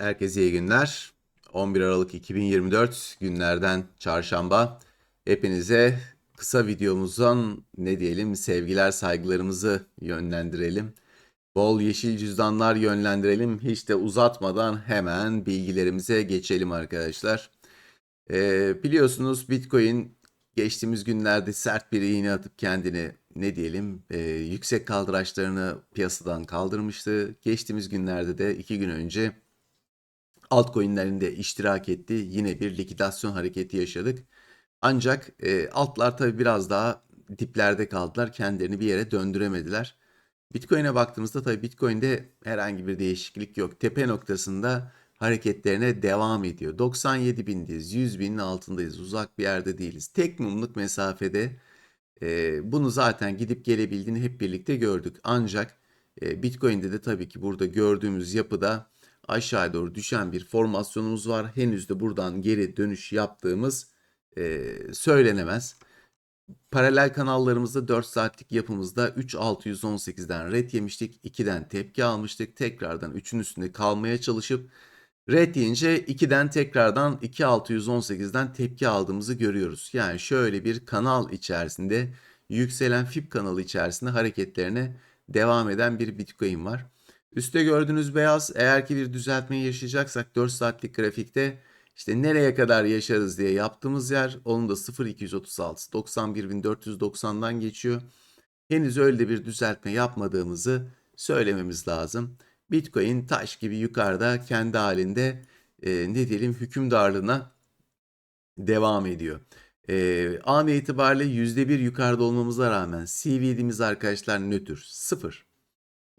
Herkese iyi günler. 11 Aralık 2024 günlerden çarşamba. Hepinize kısa videomuzdan ne diyelim sevgiler saygılarımızı yönlendirelim. Bol yeşil cüzdanlar yönlendirelim. Hiç de uzatmadan hemen bilgilerimize geçelim arkadaşlar. Ee, biliyorsunuz Bitcoin geçtiğimiz günlerde sert bir iğne atıp kendini ne diyelim e, yüksek kaldıraçlarını piyasadan kaldırmıştı. Geçtiğimiz günlerde de iki gün önce altcoin'lerinde iştirak etti. Yine bir likidasyon hareketi yaşadık. Ancak e, altlar tabii biraz daha diplerde kaldılar. Kendilerini bir yere döndüremediler. Bitcoin'e baktığımızda tabii Bitcoin'de herhangi bir değişiklik yok. Tepe noktasında hareketlerine devam ediyor. 97 bindeyiz, 100 binin altındayız, uzak bir yerde değiliz. Tek mumluk mesafede e, bunu zaten gidip gelebildiğini hep birlikte gördük. Ancak e, Bitcoin'de de tabii ki burada gördüğümüz yapıda aşağı doğru düşen bir formasyonumuz var. Henüz de buradan geri dönüş yaptığımız e, söylenemez. Paralel kanallarımızda 4 saatlik yapımızda 3618'den red yemiştik. 2'den tepki almıştık. Tekrardan 3'ün üstünde kalmaya çalışıp red yiyince 2'den tekrardan 2618'den tepki aldığımızı görüyoruz. Yani şöyle bir kanal içerisinde yükselen FIB kanalı içerisinde hareketlerine devam eden bir Bitcoin var. Üste gördüğünüz beyaz eğer ki bir düzeltmeyi yaşayacaksak 4 saatlik grafikte işte nereye kadar yaşarız diye yaptığımız yer onun da 0236 91490'dan geçiyor. Henüz öyle bir düzeltme yapmadığımızı söylememiz lazım. Bitcoin taş gibi yukarıda kendi halinde e, ne diyelim hükümdarlığına devam ediyor. E, an itibariyle %1 yukarıda olmamıza rağmen CVD'miz arkadaşlar nötr sıfır.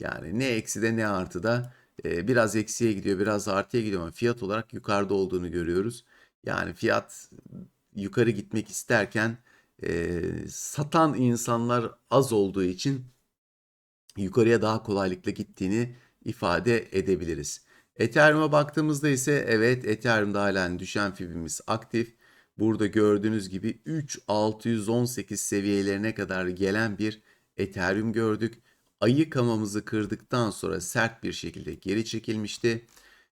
Yani ne ekside ne artıda e, biraz eksiye gidiyor biraz artıya gidiyor ama fiyat olarak yukarıda olduğunu görüyoruz. Yani fiyat yukarı gitmek isterken e, satan insanlar az olduğu için yukarıya daha kolaylıkla gittiğini ifade edebiliriz. Ethereum'a baktığımızda ise evet Ethereum'da halen düşen fibimiz aktif. Burada gördüğünüz gibi 3618 seviyelerine kadar gelen bir Ethereum gördük. Ayı kamamızı kırdıktan sonra sert bir şekilde geri çekilmişti.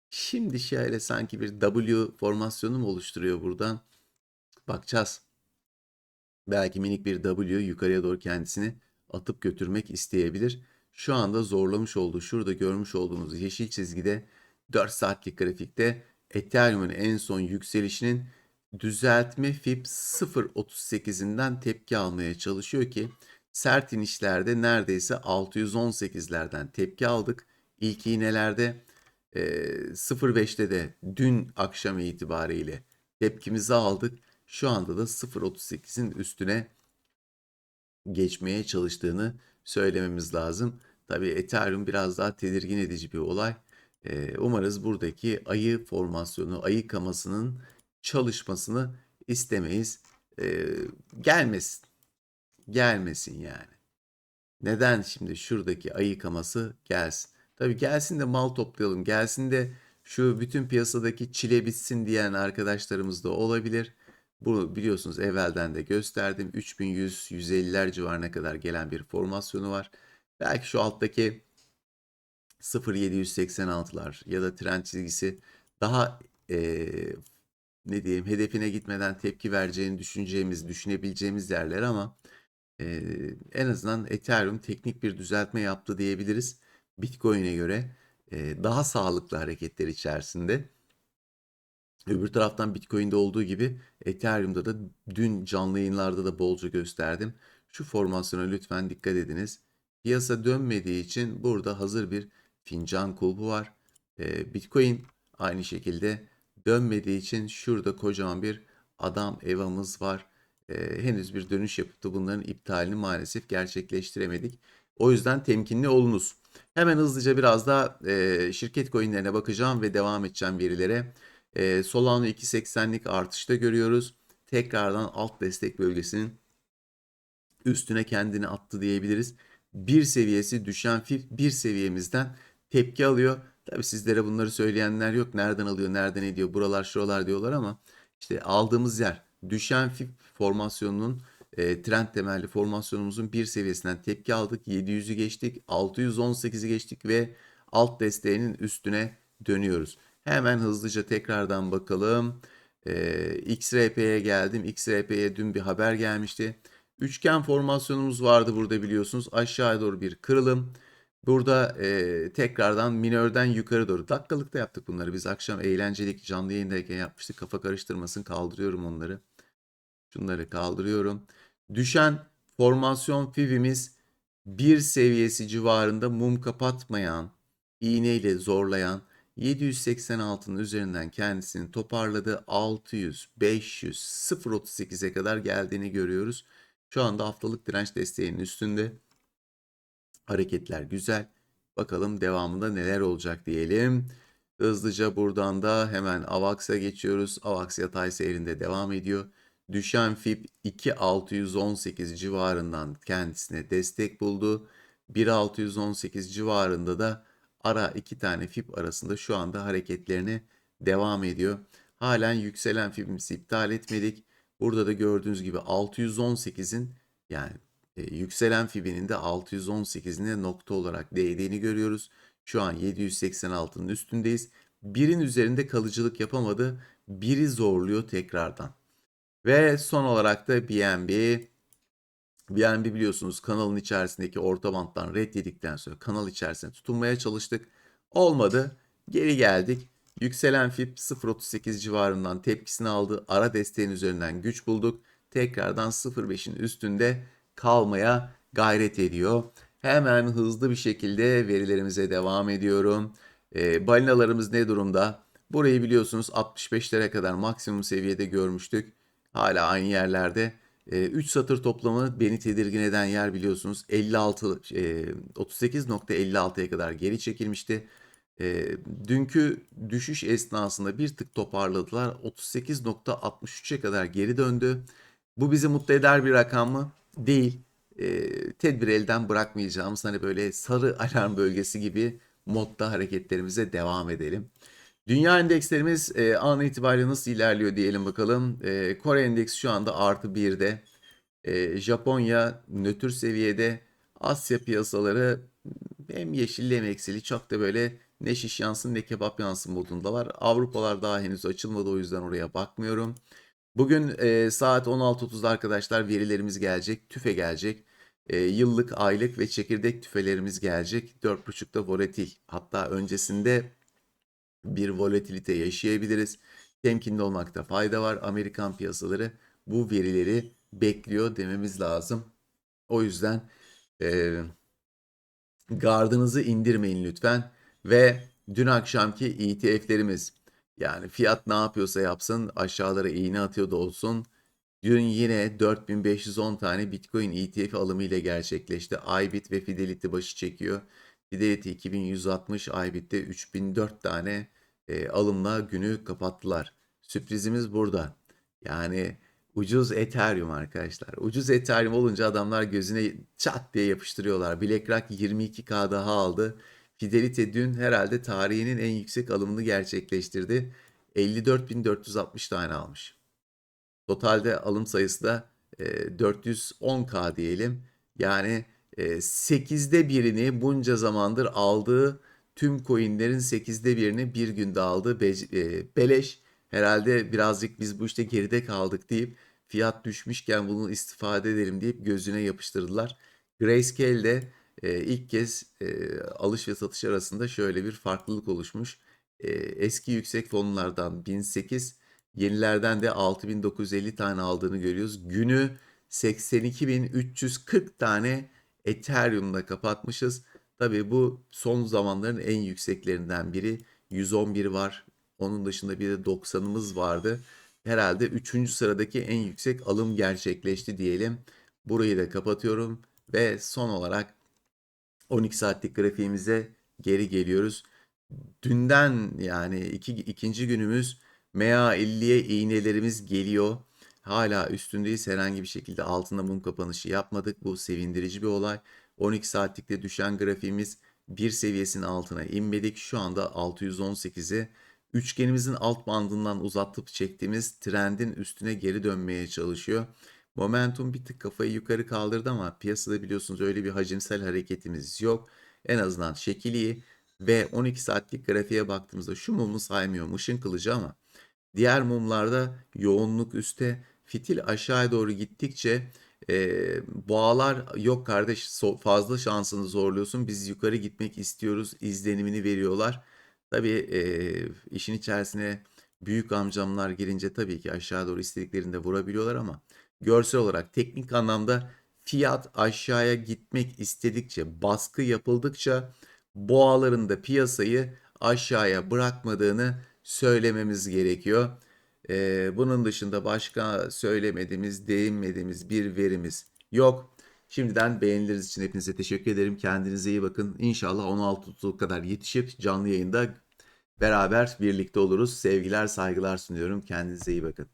Şimdi şöyle sanki bir W formasyonu mu oluşturuyor buradan? Bakacağız. Belki minik bir W yukarıya doğru kendisini atıp götürmek isteyebilir. Şu anda zorlamış olduğu şurada görmüş olduğunuz yeşil çizgide 4 saatlik grafikte Ethereum'un en son yükselişinin düzeltme FIB 0.38'inden tepki almaya çalışıyor ki sert inişlerde neredeyse 618'lerden tepki aldık. İlk iğnelerde e, 0.5'te de dün akşam itibariyle tepkimizi aldık. Şu anda da 0.38'in üstüne geçmeye çalıştığını söylememiz lazım. Tabii Ethereum biraz daha tedirgin edici bir olay. Ee, umarız buradaki ayı formasyonu, ayı kamasının çalışmasını istemeyiz. Ee, gelmesin. Gelmesin yani. Neden şimdi şuradaki ayı kaması gelsin? Tabii gelsin de mal toplayalım. Gelsin de şu bütün piyasadaki çile bitsin diyen arkadaşlarımız da olabilir. Bu biliyorsunuz evvelden de gösterdim. 3100-150'ler civarına kadar gelen bir formasyonu var. Belki şu alttaki 0786'lar ya da trend çizgisi daha e, ne diyeyim hedefine gitmeden tepki vereceğini düşüneceğimiz, düşünebileceğimiz yerler ama e, en azından Ethereum teknik bir düzeltme yaptı diyebiliriz. Bitcoin'e göre e, daha sağlıklı hareketler içerisinde. Öbür taraftan Bitcoin'de olduğu gibi Ethereum'da da dün canlı yayınlarda da bolca gösterdim. Şu formasyona lütfen dikkat ediniz. Piyasa dönmediği için burada hazır bir fincan kulbu var. Ee, Bitcoin aynı şekilde dönmediği için şurada kocaman bir adam evamız var. Ee, henüz bir dönüş yapıp da bunların iptalini maalesef gerçekleştiremedik. O yüzden temkinli olunuz. Hemen hızlıca biraz da e, şirket coinlerine bakacağım ve devam edeceğim verilere. E, Solano 2.80'lik artışta görüyoruz. Tekrardan alt destek bölgesinin üstüne kendini attı diyebiliriz. Bir seviyesi düşen FIF bir seviyemizden tepki alıyor. Tabi sizlere bunları söyleyenler yok. Nereden alıyor, nereden ediyor, buralar şuralar diyorlar ama işte aldığımız yer düşen FIF formasyonunun e, trend temelli formasyonumuzun bir seviyesinden tepki aldık. 700'ü geçtik, 618'i geçtik ve alt desteğinin üstüne dönüyoruz. Hemen hızlıca tekrardan bakalım. Ee, XRP'ye geldim. XRP'ye dün bir haber gelmişti. Üçgen formasyonumuz vardı burada biliyorsunuz. Aşağıya doğru bir kırılım. Burada e, tekrardan minörden yukarı doğru. Dakikalıkta yaptık bunları. Biz akşam eğlencelik canlı yayındayken yapmıştık. Kafa karıştırmasın kaldırıyorum onları. Şunları kaldırıyorum. Düşen formasyon fibimiz bir seviyesi civarında mum kapatmayan, iğneyle zorlayan 786'nın üzerinden kendisini toparladı. 600, 500, 0.38'e kadar geldiğini görüyoruz. Şu anda haftalık direnç desteğinin üstünde. Hareketler güzel. Bakalım devamında neler olacak diyelim. Hızlıca buradan da hemen AVAX'a geçiyoruz. AVAX yatay seyrinde devam ediyor. Düşen FIB 2618 civarından kendisine destek buldu. 1618 civarında da ara iki tane FIB arasında şu anda hareketlerine devam ediyor. Halen yükselen FIB'imizi iptal etmedik. Burada da gördüğünüz gibi 618'in yani e, yükselen fibinin de 618'ine nokta olarak değdiğini görüyoruz. Şu an 786'nın üstündeyiz. Birin üzerinde kalıcılık yapamadı. Biri zorluyor tekrardan. Ve son olarak da BNB. BNB biliyorsunuz kanalın içerisindeki orta banttan red yedikten sonra kanal içerisine tutunmaya çalıştık. Olmadı. Geri geldik. Yükselen FIB 0.38 civarından tepkisini aldı. Ara desteğin üzerinden güç bulduk. Tekrardan 0.5'in üstünde kalmaya gayret ediyor. Hemen hızlı bir şekilde verilerimize devam ediyorum. E, balinalarımız ne durumda? Burayı biliyorsunuz 65'lere kadar maksimum seviyede görmüştük. Hala aynı yerlerde. 3 satır toplamı beni tedirgin eden yer biliyorsunuz 56 e, 38.56'ya kadar geri çekilmişti. E, dünkü düşüş esnasında bir tık toparladılar. 38.63'e kadar geri döndü. Bu bizi mutlu eder bir rakam mı? Değil. E, tedbir elden bırakmayacağımız hani böyle sarı alarm bölgesi gibi modda hareketlerimize devam edelim. Dünya endekslerimiz e, an itibariyle nasıl ilerliyor diyelim bakalım. E, Kore endeksi şu anda artı 1'de. E, Japonya nötr seviyede. Asya piyasaları hem yeşilli hem eksili çok da böyle ne şiş yansın ne kebap yansın modundalar. Avrupalar daha henüz açılmadı o yüzden oraya bakmıyorum. Bugün e, saat 16.30'da arkadaşlar verilerimiz gelecek. TÜFE gelecek. E, yıllık, aylık ve çekirdek tüfelerimiz gelecek. 4.30'da volatil. Hatta öncesinde bir volatilite yaşayabiliriz. Temkinli olmakta fayda var. Amerikan piyasaları bu verileri bekliyor dememiz lazım. O yüzden e, gardınızı indirmeyin lütfen. Ve dün akşamki ETF'lerimiz yani fiyat ne yapıyorsa yapsın aşağılara iğne atıyor da olsun. Dün yine 4510 tane Bitcoin ETF alımı ile gerçekleşti. Ibit ve Fidelity başı çekiyor. Fidelity 2160, Ibit'te 3004 tane e, alımla günü kapattılar. Sürprizimiz burada. Yani ucuz Ethereum arkadaşlar. Ucuz Ethereum olunca adamlar gözüne çat diye yapıştırıyorlar. BlackRock 22K daha aldı. Fidelity dün herhalde tarihinin en yüksek alımını gerçekleştirdi. 54.460 tane almış. Totalde alım sayısı da e, 410K diyelim. Yani 8'de birini bunca zamandır aldığı tüm coinlerin 8'de birini bir günde aldı. Be e, beleş herhalde birazcık biz bu işte geride kaldık deyip fiyat düşmüşken bunu istifade edelim deyip gözüne yapıştırdılar. Grayscale de e, ilk kez e, alış ve satış arasında şöyle bir farklılık oluşmuş. E, eski yüksek fonlardan 1008, yenilerden de 6950 tane aldığını görüyoruz. Günü 82.340 tane Ethereum'la kapatmışız. Tabii bu son zamanların en yükseklerinden biri. 111 var. Onun dışında bir de 90'ımız vardı. Herhalde 3. sıradaki en yüksek alım gerçekleşti diyelim. Burayı da kapatıyorum ve son olarak 12 saatlik grafiğimize geri geliyoruz. Dünden yani iki, ikinci günümüz MA50'ye iğnelerimiz geliyor. Hala üstündeyiz. Herhangi bir şekilde altında mum kapanışı yapmadık. Bu sevindirici bir olay. 12 saatlikte düşen grafiğimiz bir seviyesinin altına inmedik. Şu anda 618'i üçgenimizin alt bandından uzatıp çektiğimiz trendin üstüne geri dönmeye çalışıyor. Momentum bir tık kafayı yukarı kaldırdı ama piyasada biliyorsunuz öyle bir hacimsel hareketimiz yok. En azından şekil iyi. ve 12 saatlik grafiğe baktığımızda şu mumu saymıyorum ışın kılıcı ama diğer mumlarda yoğunluk üste fitil aşağıya doğru gittikçe e, boğalar yok kardeş fazla şansını zorluyorsun biz yukarı gitmek istiyoruz izlenimini veriyorlar. Tabii e, işin içerisine büyük amcamlar girince tabii ki aşağı doğru istediklerinde vurabiliyorlar ama görsel olarak teknik anlamda fiyat aşağıya gitmek istedikçe baskı yapıldıkça boğaların da piyasayı aşağıya bırakmadığını söylememiz gerekiyor. Ee, bunun dışında başka söylemediğimiz, değinmediğimiz bir verimiz yok. Şimdiden beğenileriniz için hepinize teşekkür ederim. Kendinize iyi bakın. İnşallah 16.30 kadar yetişip canlı yayında beraber birlikte oluruz. Sevgiler, saygılar sunuyorum. Kendinize iyi bakın.